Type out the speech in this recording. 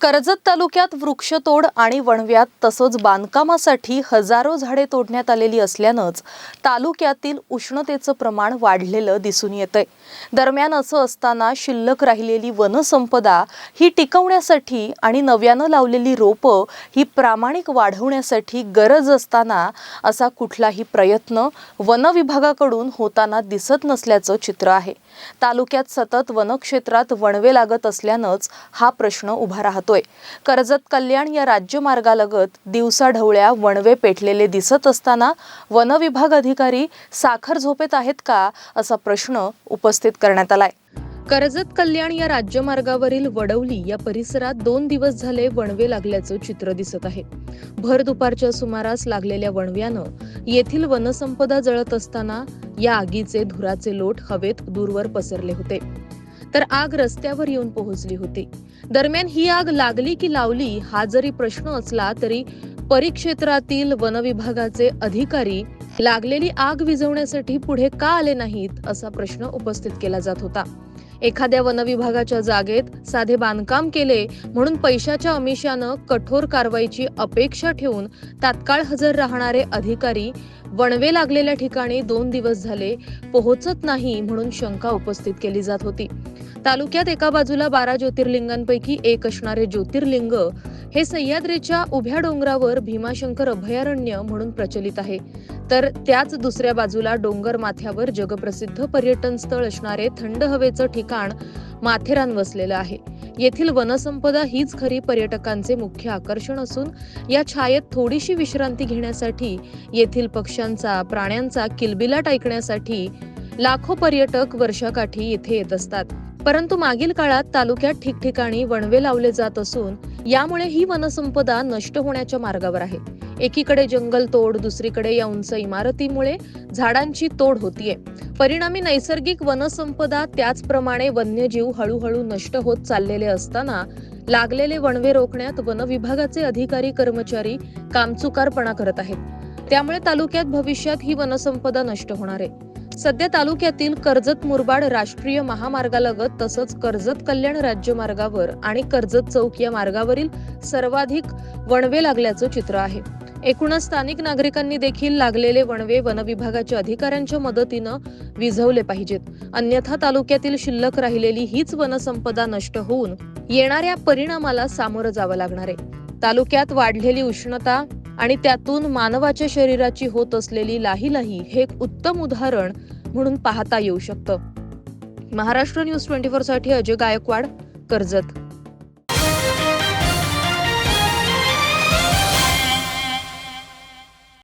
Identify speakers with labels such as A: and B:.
A: कर्जत तालुक्यात वृक्षतोड आणि वणव्यात तसंच बांधकामासाठी हजारो झाडे तोडण्यात आलेली असल्यानंच तालुक्यातील उष्णतेचं प्रमाण वाढलेलं दिसून येतंय. दरम्यान असं असताना शिल्लक राहिलेली वनसंपदा ही टिकवण्यासाठी आणि नव्यानं लावलेली रोपं ही प्रामाणिक वाढवण्यासाठी गरज असताना असा कुठलाही प्रयत्न वन विभागाकडून होताना दिसत नसल्याचं चित्र आहे. तालुक्यात सतत वनक्षेत्रात वणवे लागत असल्यानंच हा प्रश्न उभा राहतो. राहतोय कर्जत कल्याण या राज्यमार्गालगत दिवसा ढवळ्या वणवे पेटलेले दिसत असताना वनविभाग अधिकारी साखर झोपेत आहेत का असा प्रश्न उपस्थित करण्यात आलाय. कर्जत कल्याण या राज्यमार्गावरील वडवली या परिसरात दोन दिवस झाले वणवे लागल्याचं चित्र दिसत आहे. भर दुपारच्या सुमारास लागलेल्या वणव्यानं येथील वनसंपदा जळत असताना या आगीचे धुराचे लोट हवेत दूरवर पसरले होते. तर आग रस्त्यावर येऊन पोहोचली होती. दरम्यान ही आग लागली की लावली हा जरी प्रश्न असला तरी परिक्षेत्रातील वनविभागाचे अधिकारी लागलेली आग विझवण्यासाठी पुढे का आले नाहीत असा प्रश्न उपस्थित केला जात होता. एखाद्या वनविभागाच्या जागेत साधे बांधकाम केले म्हणून पैशाच्या अमिषानं कठोर कारवाईची अपेक्षा ठेवून तात्काळ हजर राहणारे अधिकारी वणवे लागलेल्या ठिकाणी दोन दिवस झाले पोहोचत नाही म्हणून शंका उपस्थित केली जात होती. तालुक्यात एका बाजूला बारा ज्योतिर्लिंगांपैकी एक असणारे ज्योतिर्लिंग हे सह्याद्रीच्या उभ्या डोंगरावर भीमाशंकर अभयारण्य म्हणून प्रचलित आहे. तर त्याच दुसऱ्या बाजूला डोंगर माथ्यावर जगप्रसिद्ध पर्यटन स्थळ असणारे थंड हवेचं ठिकाण माथेरान वसलेलं आहे. येथील वनसंपदा हीच खरी पर्यटकांचे मुख्य आकर्षण असून या छायेत थोडीशी विश्रांती घेण्यासाठी येथील पक्ष्यांचा प्राण्यांचा किलबिलाट ऐकण्यासाठी लाखो पर्यटक वर्षाकाठी येथे येत असतात. परंतु मागील काळात तालुक्यात ठिकठिकाणी वणवे लावले जात असून यामुळे ही वनसंपदा नष्ट होण्याच्या मार्गावर आहे. एकीकडे जंगल तोड दुसरीकडे या उंच इमारतीमुळे झाडांची तोड होतीये. परिणामी नैसर्गिक वनसंपदा त्याचप्रमाणे वन्यजीव हळूहळू नष्ट होत चाललेले असताना लागलेले वणवे रोखण्यात वन विभागाचे अधिकारी कर्मचारी कामचुकारपणा करत आहेत. त्यामुळे तालुक्यात भविष्यात ही वनसंपदा नष्ट होणार आहे. सध्या तालुक्यातील कर्जत मुरबाड राष्ट्रीय महामार्गालगत तसंच कर्जत कल्याण राज्यमार्गावर आणि कर्जत चौक या मार्गावरील सर्वाधिक वणवे लागल्याचं चित्र आहे. एकूणच स्थानिक नागरिकांनी देखील लागलेले वणवे वनविभागाच्या अधिकाऱ्यांच्या मदतीनं विझवले पाहिजेत. अन्यथा तालुक्यातील शिल्लक राहिलेली हीच वनसंपदा नष्ट होऊन येणाऱ्या परिणामाला सामोरं जावं लागणार आहे. तालुक्यात वाढलेली उष्णता आणि त्यातून मानवाच्या शरीराची होत असलेली लाही हे एक उत्तम उदाहरण म्हणून पाहता येऊ शकतं. महाराष्ट्र न्यूज ट्वेंटी फोरसाठी अजय गायकवाड कर्जत.